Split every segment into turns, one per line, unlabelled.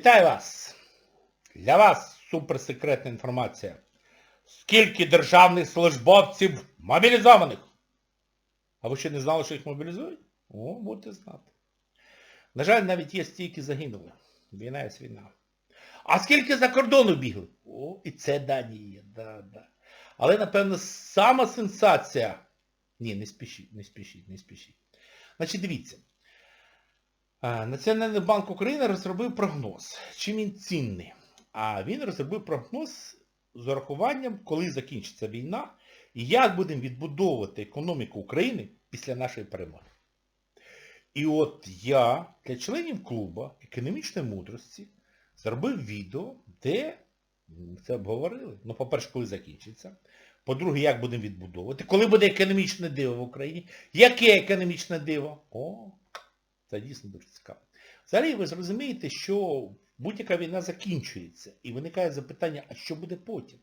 Вітаю вас! Для вас суперсекретна інформація. Скільки державних службовців мобілізованих? А ви ще не знали, що їх мобілізують? О, будете знати. На жаль, навіть є стільки загинули. Війна є війна. А скільки за кордону бігли? О, і це дані є. Да, да. Але, напевно, сама сенсація. Ні, не спішіть, не спішіть, не спішіть. Значить, дивіться. Національний банк України розробив прогноз. Чим він цінний? А він розробив прогноз з урахуванням, коли закінчиться війна, і як будемо відбудовувати економіку України після нашої перемоги. І от я для членів клубу економічної мудрості зробив відео, де це обговорили. Ну, по-перше, коли закінчиться. По-друге, як будемо відбудовувати. Коли буде економічне диво в Україні? Яке економічне диво? О, це дійсно дуже цікаво. Взагалі ви зрозумієте, що будь-яка війна закінчується. І виникає запитання, а що буде потім?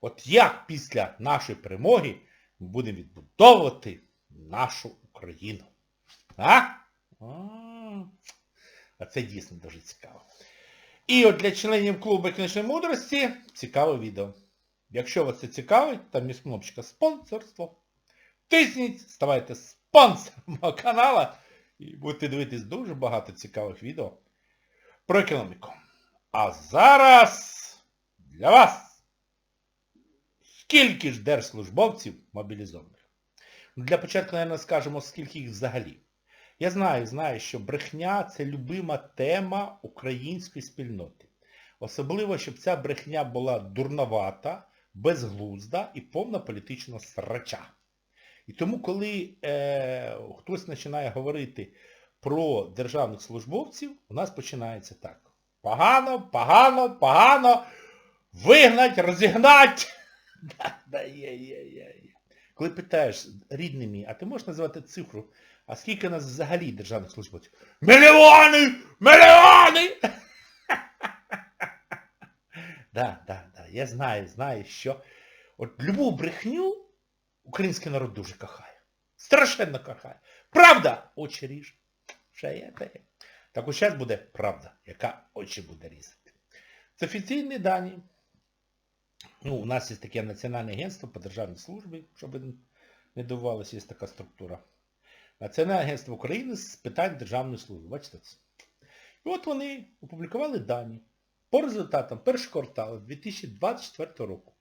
От як після нашої перемоги ми будемо відбудовувати нашу Україну? А? А, це дійсно дуже цікаво. І от для членів клубу економічної мудрості цікаве відео. Якщо вас це цікавить, там є кнопочка спонсорство. Тисніть, ставайте спонсором каналу і будете дивитись дуже багато цікавих відео про економіку. А зараз для вас скільки ж держслужбовців мобілізованих? Для початку, мабуть, скажемо, скільки їх взагалі. Я знаю, знаю, що брехня це любима тема української спільноти. Особливо, щоб ця брехня була дурновата, безглузда і повна політичного срача. І тому, коли е, хтось починає говорити про державних службовців, у нас починається так. Погано, погано, погано, вигнать, розігнать. Коли питаєш, рідний мій, а ти можеш назвати цифру, а скільки у нас взагалі державних службовців? Мільйони! Мільйони! Да, да, да. Я знаю, знаю, що от любу брехню український народ дуже кохає. Страшенно кохає. Правда! Очі ріж. Ще є те. Так ось зараз буде правда, яка очі буде різати. Це офіційні дані. Ну, у нас є таке Національне агентство по державній службі, щоб не дивувалися, є така структура. Національне агентство України з питань державної служби. Бачите це? І от вони опублікували дані. По результатам першого кварталу 2024 року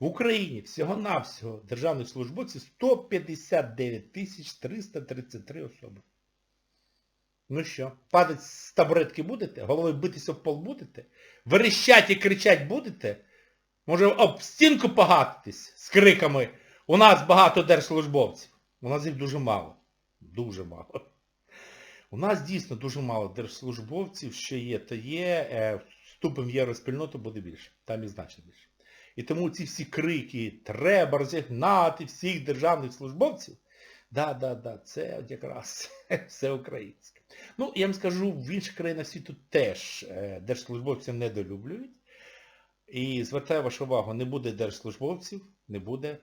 в Україні всього-навсього державних службовців 159 тисяч 333 особи. Ну що, падати з табуретки будете? Головою битися в пол будете? Верещать і кричать будете? Може об стінку погатитись з криками «У нас багато держслужбовців». У нас їх дуже мало. Дуже мало. У нас дійсно дуже мало держслужбовців, що є, то є, е, в євроспільноту буде більше. Там і значно більше. І тому ці всі крики, треба розігнати всіх державних службовців, да, да, да, це от якраз все українське. Ну, я вам скажу, в інших країнах світу теж е, держслужбовців недолюблюють. І звертаю вашу увагу, не буде держслужбовців, не буде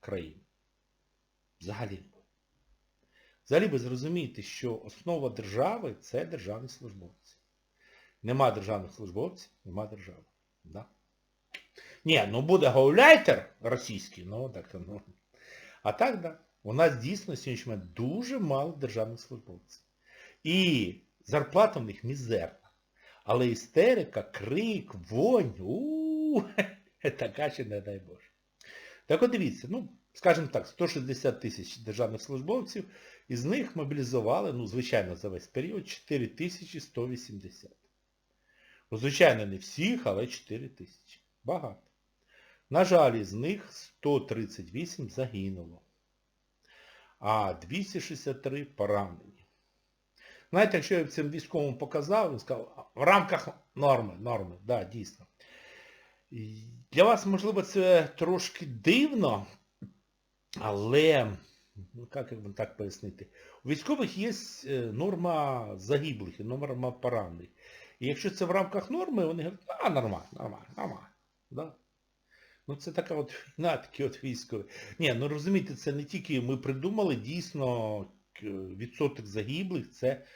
країни. Взагалі не буде. Взагалі ви зрозумієте, що основа держави це державні службовці. Нема державних службовців, нема держави. Да? Ні, ну буде гауляйтер російський, ну так то ну. А так, да. У нас дійсно сьогодні дуже мало державних службовців. І зарплата в них мізерна. Але істерика, крик, вонь, у така ще не дай Боже. Так от дивіться, ну, скажімо так, 160 тисяч державних службовців, із них мобілізували, ну, звичайно, за весь період 4180. Ну, звичайно, не всіх, але 4 тисячі. Багато. На жаль, із них 138 загинуло, а 263 поранені. Знаєте, якщо я цим військовому показав, він сказав, в рамках норми, норми, да, дійсно. Для вас, можливо, це трошки дивно, але, ну як вам так пояснити, у військових є е, норма загиблих і норма поранених. І якщо це в рамках норми, вони говорять, а, нормально, нормально, нормально. Да? Ну це така от війна, такі от військові. Ні, ну розумієте, це не тільки ми придумали, дійсно відсоток загиблих, це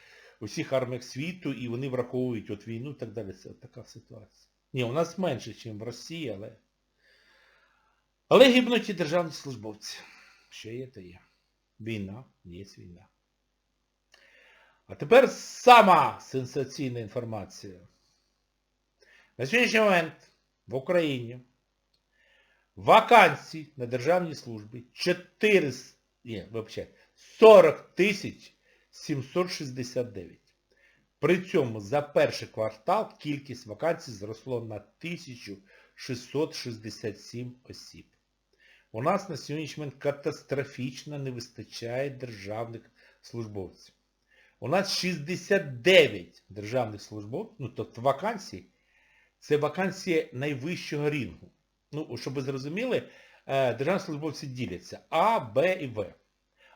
у всіх арміях світу, і вони враховують от війну і так далі. Це от така ситуація. Ні, у нас менше, ніж в Росії, але... Але гибнуть і державні службовці. Що є, то є. Війна, є війна. А тепер сама сенсаційна інформація. На сьогоднішній момент в Україні вакансій на державній службі 4, ні, вибачайте, 40 тисяч 769. При цьому за перший квартал кількість вакансій зросло на 1667 осіб. У нас на сьогоднішній момент катастрофічно не вистачає державних службовців. У нас 69 державних службовців, ну тобто вакансій, це вакансії найвищого рівня. Ну, щоб ви зрозуміли, е, державні службовці діляться А, Б і В.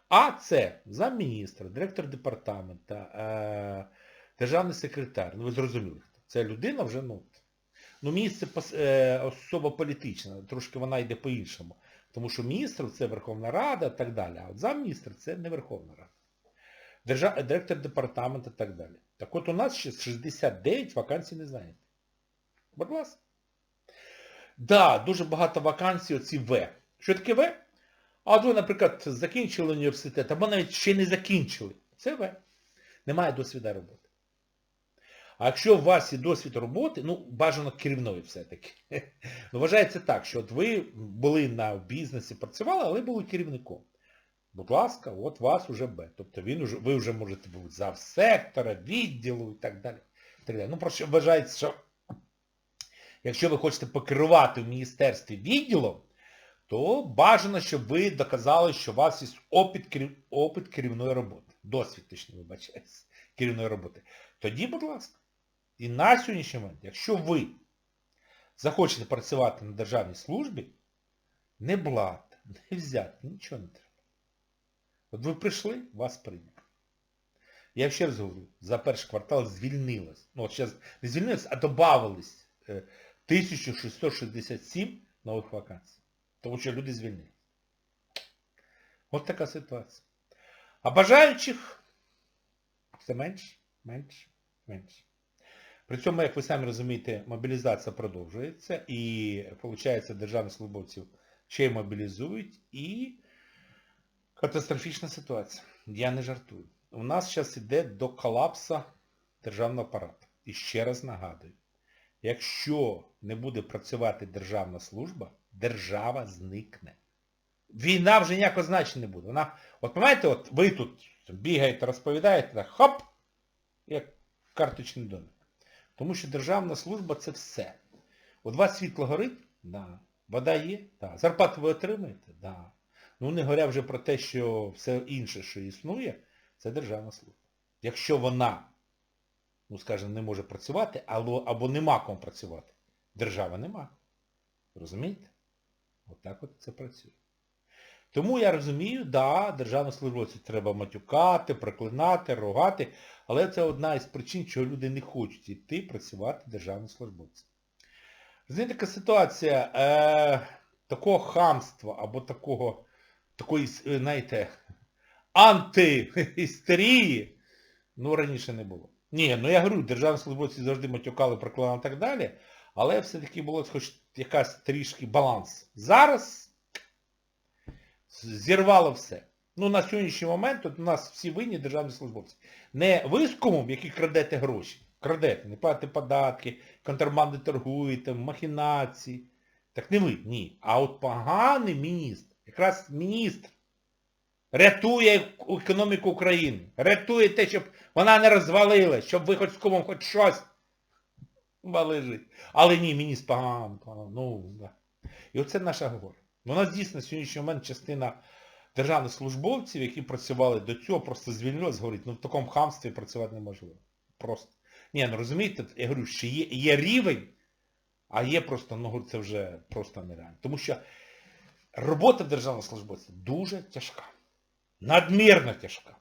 А це замміністра, директор департамента, е, державний секретар. Ну ви зрозуміли. Це людина вже, ну, ну місце е, особа політична, трошки вона йде по-іншому. Тому що міністр це Верховна Рада і так далі. А от замміністр це не Верховна Рада. Держа... Директор департаменту і так далі. Так от у нас ще 69 вакансій не зайняті. Будь ласка. Да, дуже багато вакансій оці В. Що таке В? А от ви, наприклад, закінчили університет, або навіть ще не закінчили. Це В. Немає досвіду роботи. А якщо у вас є досвід роботи, ну, бажано керівної все-таки. Ну, вважається так, що от ви були на бізнесі, працювали, але були керівником. Будь ласка, от вас уже Б. Тобто він уже, ви вже можете бути зав сектора, відділу і так далі. І так далі. Ну, вважається, що якщо ви хочете покерувати в міністерстві відділом, то бажано, щоб ви доказали, що у вас є опит, опит керівної роботи. Досвід, точно, вибачаюсь, керівної роботи. Тоді, будь ласка. І на сьогоднішній момент, якщо ви захочете працювати на державній службі, не блат, не взяти, нічого не треба. От ви прийшли, вас прийняли. Я ще раз говорю, за перший квартал звільнилось. Ну, от зараз не звільнилось, а додавались е, 1667 нових вакансій. Тому що люди звільнились. От така ситуація. А бажаючих все менше, менше, менше. При цьому, як ви самі розумієте, мобілізація продовжується і, виходить, державних службовців ще й мобілізують і катастрофічна ситуація. Я не жартую. У нас зараз йде до колапсу державного апарату. І ще раз нагадую, якщо не буде працювати державна служба, держава зникне. Війна вже ніякого значення не буде. Вона, от пам'ятаєте, от ви тут бігаєте, розповідаєте, так, хоп, як карточний домик. Тому що державна служба це все. У вас світло горить? Да. Вода є? Да. Зарплату ви отримаєте? Да. Ну не говоря вже про те, що все інше, що існує, це державна служба. Якщо вона, ну скажімо, не може працювати, або, або нема кому працювати, держава нема. Розумієте? От от це працює. Тому я розумію, да, державну службовців треба матюкати, проклинати, ругати, але це одна із причин, чого люди не хочуть йти працювати державним службовцем. Знаєте, така ситуація е, такого хамства або такого, такої, знаєте, антиістерії, ну, раніше не було. Ні, ну я говорю, державні службовці завжди матюкали, проклинали і так далі, але все-таки було хоч якась трішки баланс. Зараз зірвало все. Ну, на сьогоднішній момент от у нас всі винні державні службовці. Не ви з кумом, які крадете гроші. Крадете, не платите податки, контрабанди торгуєте, махінації. Так не ви, ні. А от поганий міністр, якраз міністр, рятує економіку України. Рятує те, щоб вона не розвалилась, щоб ви хоч з кумом хоч щось мали жити. Але ні, поганий, поганий. Ну, да. І оце наша горе. У нас дійсно сьогоднішній момент частина державних службовців, які працювали до цього, просто звільнилась, говорить, ну в такому хамстві працювати неможливо. Просто. Ні, ну розумієте, я говорю, що є, є рівень, а є просто, ну це вже просто нереально. Тому що робота державного службовця дуже тяжка. Надмірно тяжка.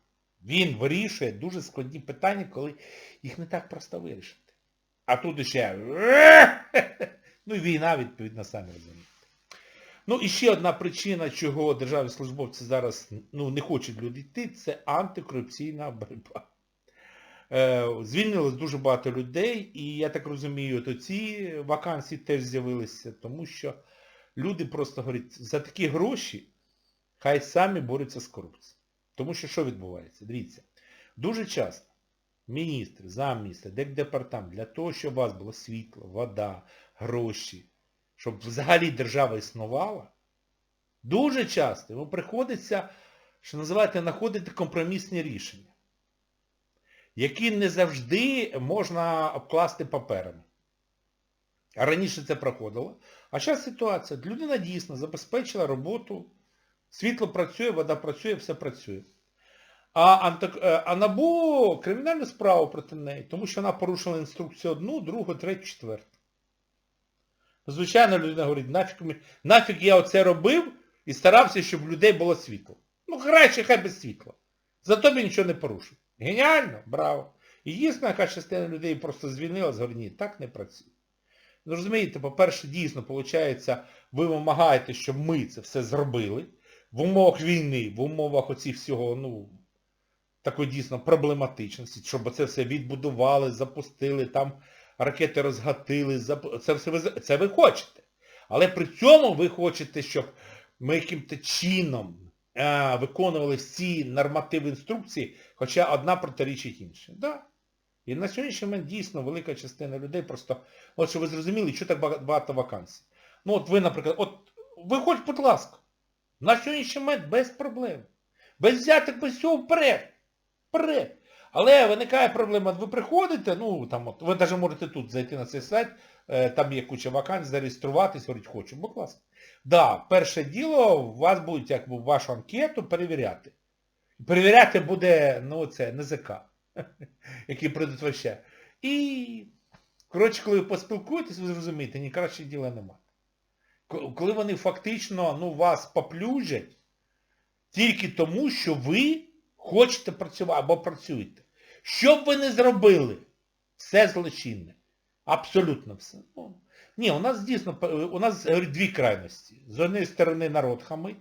Він вирішує дуже складні питання, коли їх не так просто вирішити. А тут ще ну і війна, відповідно, самі розумієте. Ну і ще одна причина, чого державні службовці зараз ну, не хочуть люди йти, це антикорупційна боротьба. Е, Звільнилось дуже багато людей, і я так розумію, то ці вакансії теж з'явилися, тому що люди просто говорять, за такі гроші хай самі борються з корупцією. Тому що що відбувається? Дивіться, дуже часто міністр, замміністра, департамент, для того, щоб у вас було світло, вода, гроші, щоб взагалі держава існувала, дуже часто йому приходиться, що називаєте, знаходити компромісні рішення, які не завжди можна обкласти паперами. А раніше це проходило. А зараз ситуація. Людина дійсно забезпечила роботу, світло працює, вода працює, все працює. А, Антик... е, а НАБУ кримінальну справу проти неї, тому що вона порушила інструкцію одну, другу, третю, четверту. Звичайно, людина говорить, нафіг, нафіг я оце робив і старався, щоб в людей було світло. Ну, краще хай без світла. Зато він нічого не порушив. Геніально, браво. І дійсно, яка частина людей просто звільнила, говорить, ні, так не працює. Ну, розумієте, по-перше, дійсно, виходить, ви вимагаєте, щоб ми це все зробили в умовах війни, в умовах оці всього, ну, такої дійсно проблематичності, щоб це все відбудували, запустили, там ракети розгатили, зап... це все ви, це ви хочете. Але при цьому ви хочете, щоб ми яким-то чином а, виконували всі нормативи інструкції, хоча одна протирічить іншій. Да. І на сьогоднішній момент дійсно велика частина людей просто, от щоб ви зрозуміли, що так багато вакансій. Ну от ви, наприклад, от виходь, будь ласка, на сьогоднішній момент без проблем. Без взяток, без всього вперед. Вперед. Але виникає проблема, ви приходите, ну там от, ви навіть можете тут зайти на цей сайт, е, там є куча вакансій, зареєструватись, говорить, хочу, будь ласка. Да, перше діло, у вас будуть як би, вашу анкету перевіряти. Перевіряти буде, ну це, НЗК, який предотвращає. І, коротше, коли ви поспілкуєтесь, ви зрозумієте, ні краще діла немає. Ко- Коли вони фактично ну, вас поплюжать тільки тому, що ви хочете працювати або працюєте. Що б ви не зробили, все злочинне. Абсолютно все. Ну, ні, у нас дійсно, у нас дві крайності. З однієї сторони народ хамить,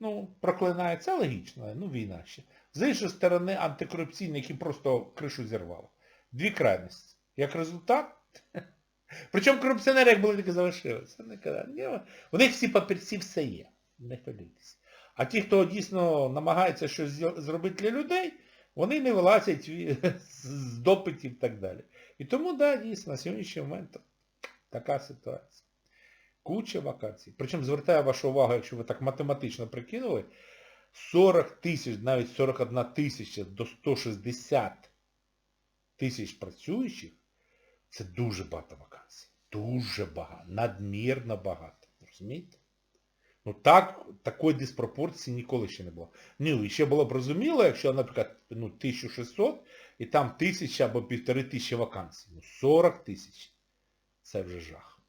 ну, проклинає, це логічно, ну війна ще. З іншої сторони антикорупційні, які просто кришу зірвало. Дві крайності. Як результат, причому корупціонери, як були, і залишилися. Вони казали, У них всі папірці все є. Не хвилюйтесь. А ті, хто дійсно намагається щось зробити для людей, вони не вилазять з допитів і так далі. І тому, да, дійсно, на сьогоднішній момент така ситуація. Куча вакансій. Причому звертаю вашу увагу, якщо ви так математично прикинули, 40 тисяч, навіть 41 тисяча до 160 тисяч працюючих, це дуже багато вакансій. Дуже багато. Надмірно багато. Розумієте? Ну так, такої диспропорції ніколи ще не було. Ну, і ще було б розуміло, якщо, наприклад, ну, 1600 і там тисяча або півтори тисячі вакансій. Ну, 40 тисяч. Це вже жах.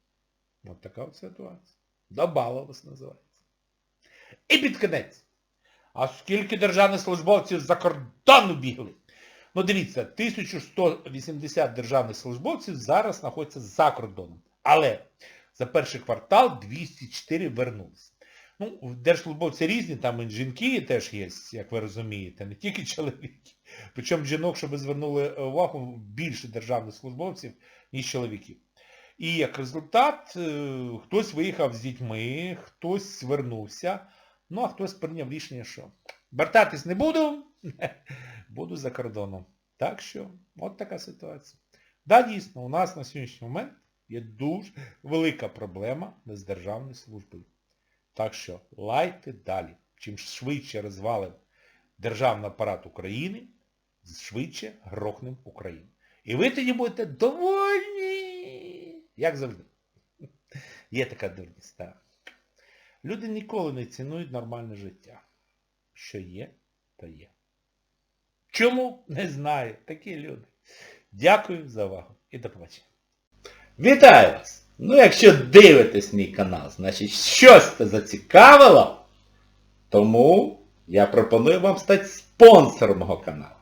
От така от ситуація. Добавилось називається. І під кінець. А скільки державних службовців за кордон бігли? Ну дивіться, 1180 державних службовців зараз знаходяться за кордоном. Але за перший квартал 204 вернулися. Ну, держслужбовці різні, там і жінки теж є, як ви розумієте, не тільки чоловіки. Причому жінок, щоб ви звернули увагу, більше державних службовців, ніж чоловіків. І як результат, е, хтось виїхав з дітьми, хтось вернувся, ну а хтось прийняв рішення, що вертатись не буду, буду за кордоном. Так що, от така ситуація. Да, дійсно, у нас на сьогоднішній момент є дуже велика проблема з державною службою. Так що лайте далі. Чим швидше розвалимо державний апарат України, швидше грохнемо Україну. І ви тоді будете довольні. Як завжди. Є така дурність, так. Люди ніколи не цінують нормальне життя. Що є, то є. Чому? Не знаю. Такі люди. Дякую за увагу і до побачення. Вітаю вас! Ну якщо дивитесь мій канал, значить щось це зацікавило, тому я пропоную вам стати спонсором мого каналу.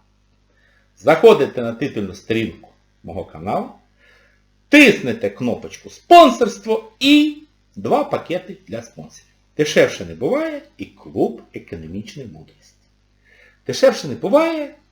Заходите на титульну сторінку мого каналу, тиснете кнопочку спонсорство і два пакети для спонсорів. Дешевше не буває і клуб економічної мудрості. Дешевше не буває